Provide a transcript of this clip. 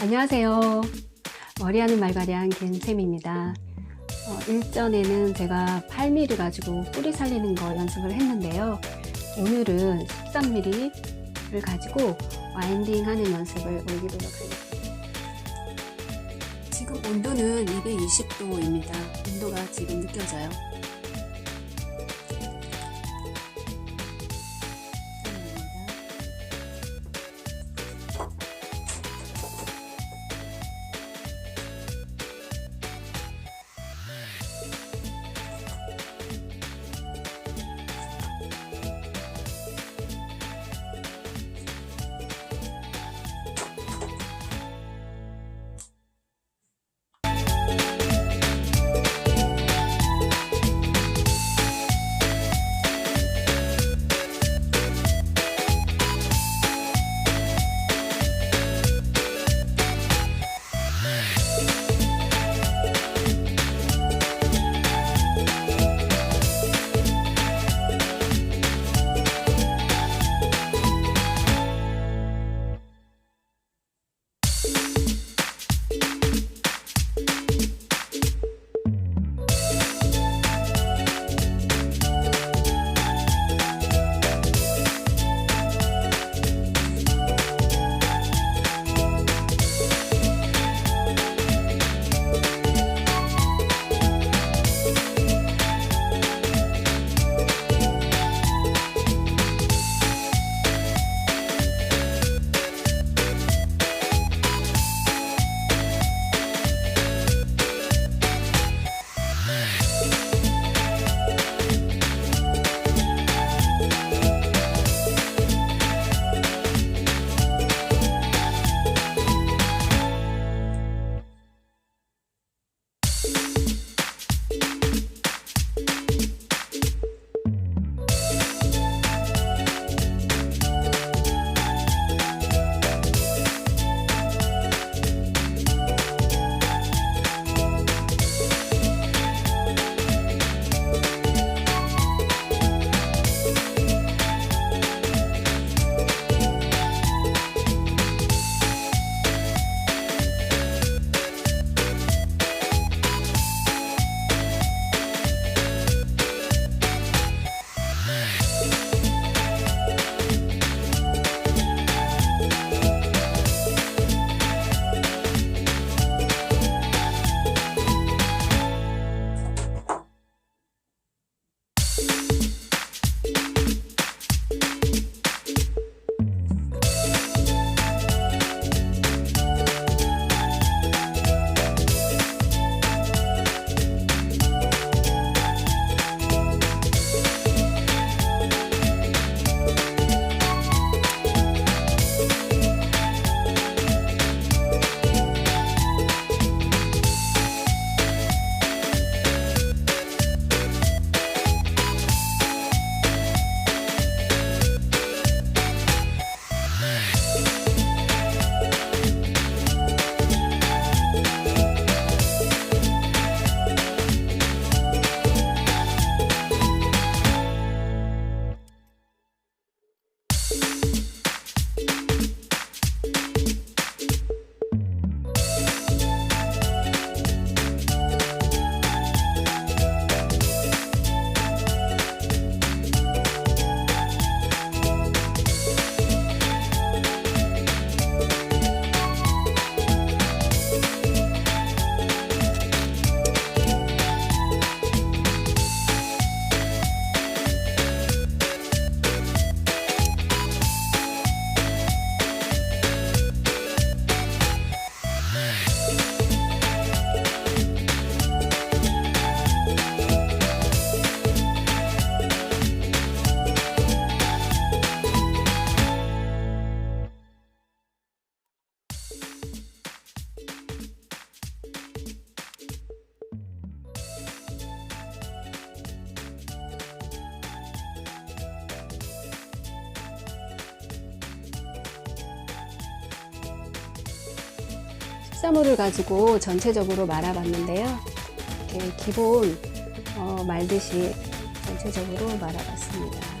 안녕하세요. 머리하는 말가량 김쌤입니다. 어, 일전에는 제가 8mm 가지고 뿌리 살리는 거 연습을 했는데요. 오늘은 13mm를 가지고 와인딩 하는 연습을 올리도록 하겠습니다. 지금 온도는 220도입니다. 온도가 지금 느껴져요. Peace. 습사물을 가지고 전체적으로 말아봤는데요. 이렇게 기본 어, 말듯이 전체적으로 말아봤습니다.